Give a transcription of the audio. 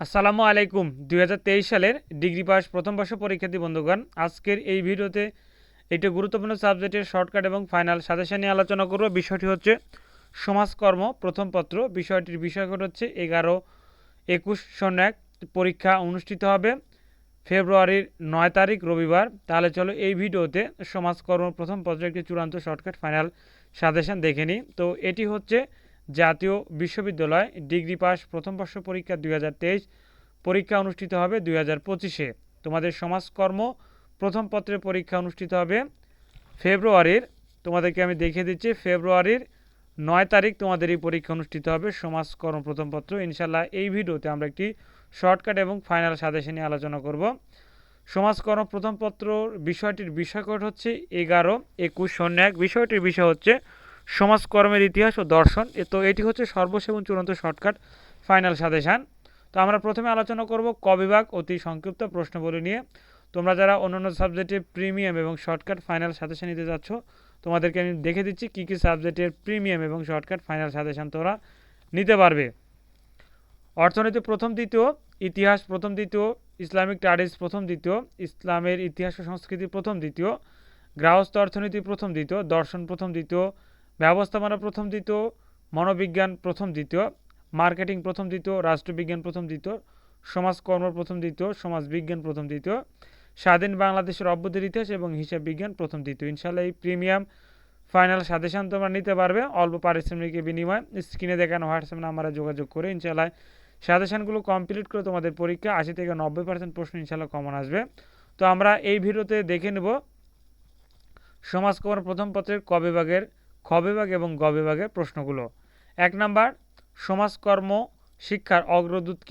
আসসালামু আলাইকুম। দুই হাজার তেইশ সালের ডিগ্রি পাস প্রথম বর্ষ পরীক্ষার্থী বন্ধুগণ, আজকের এই ভিডিওতে একটি গুরুত্বপূর্ণ সাবজেক্টের শর্টকাট এবং ফাইনাল সাজেশন নিয়ে আলোচনা করব। বিষয়টি হচ্ছে সমাজকর্ম, প্রথম পত্র। বিষয়টির বিষয়কট হচ্ছে এগারো একুশ শূন্য এক। পরীক্ষা অনুষ্ঠিত হবে ফেব্রুয়ারির নয় তারিখ, রবিবার। তাহলে চলো এই ভিডিওতে সমাজকর্ম প্রথম পত্রের একটি চূড়ান্ত শর্টকাট, ফাইনাল সাজেশন দেখে নিই। তো এটি হচ্ছে জাতীয় বিশ্ববিদ্যালয় ডিগ্রি পাস প্রথম বর্ষ পরীক্ষা দুই হাজার তেইশ পরীক্ষা অনুষ্ঠিত হবে দুই হাজার পঁচিশে। তোমাদের সমাজকর্ম প্রথম পত্রের পরীক্ষা অনুষ্ঠিত হবে ফেব্রুয়ারির। তোমাদেরকে আমি দেখিয়ে দিচ্ছি, ফেব্রুয়ারির নয় তারিখ তোমাদের এই পরীক্ষা অনুষ্ঠিত হবে সমাজকর্ম প্রথম পত্র। ইনশাল্লাহ এই ভিডিওতে আমরা একটি শর্টকাট এবং ফাইনাল সাজেশন নিয়ে আলোচনা করব। সমাজকর্ম প্রথম পত্র বিষয়টির বিষয়কট হচ্ছে এগারো একুশ শূন্য এক। বিষয়টির বিষয় হচ্ছে সমাজকর্মের ইতিহাস ও দর্শন। তো এটি হচ্ছে সর্বশেষ এবং চূড়ান্ত শর্টকাট ফাইনাল সাজেশান। তো আমরা প্রথমে আলোচনা করব ক বিভাগ অতি সংক্ষিপ্ত প্রশ্নবলী নিয়ে। তোমরা যারা অন্যান্য সাবজেক্টে প্রিমিয়াম এবং শর্টকাট ফাইনাল সাজেশন নিতে যাচ্ছ, তোমাদেরকে আমি দেখে দিচ্ছি কী কী সাবজেক্টের প্রিমিয়াম এবং শর্টকাট ফাইনাল সাজেশন তোমরা নিতে পারবে। অর্থনীতি প্রথম, দ্বিতীয়, ইতিহাস প্রথম, দ্বিতীয়, ইসলামিক স্টাডিজ প্রথম, দ্বিতীয়, ইসলামের ইতিহাস ও সংস্কৃতি প্রথম, দ্বিতীয় গৃহস্থ অর্থনীতি প্রথম, দ্বিতীয়, দর্শন প্রথম, দ্বিতীয় ব্যবস্থাপনা প্রথম দ্বিতীয়, মনোবিজ্ঞান প্রথম দ্বিতীয়, মার্কেটিং প্রথম দ্বিতীয়, রাষ্ট্রবিজ্ঞান প্রথম দ্বিতীয়, সমাজকর্ম প্রথম দ্বিতীয়, সমাজবিজ্ঞান প্রথম দ্বিতীয়, স্বাধীন বাংলাদেশের অভ্যুদয়ের ইতিহাস এবং হিসাব বিজ্ঞান প্রথম দ্বিতীয়। ইনশাল্লাহ এই প্রিমিয়াম ফাইনাল সাজেশন তোমরা নিতে পারবে। অল্প পারিশ্রমিকের বিনিময়ে স্ক্রিনে দেখানো হোয়াটসঅ্যাপ নাম্বারে যোগাযোগ করে ইনশাল্লাহ সাজেশনগুলো কমপ্লিট করে তোমাদের পরীক্ষা আশি থেকে নব্বই পার্সেন্ট প্রশ্ন ইনশাল্লাহ কমন আসবে। তো আমরা এই ভিডিওতে দেখে নেব সমাজকর্ম প্রথম পত্রের ক বিভাগের খ বিভাগ এবং গ বিভাগের প্রশ্নগুলো এক নাম্বার সমাজকর্ম শিক্ষার অগ্রদূত?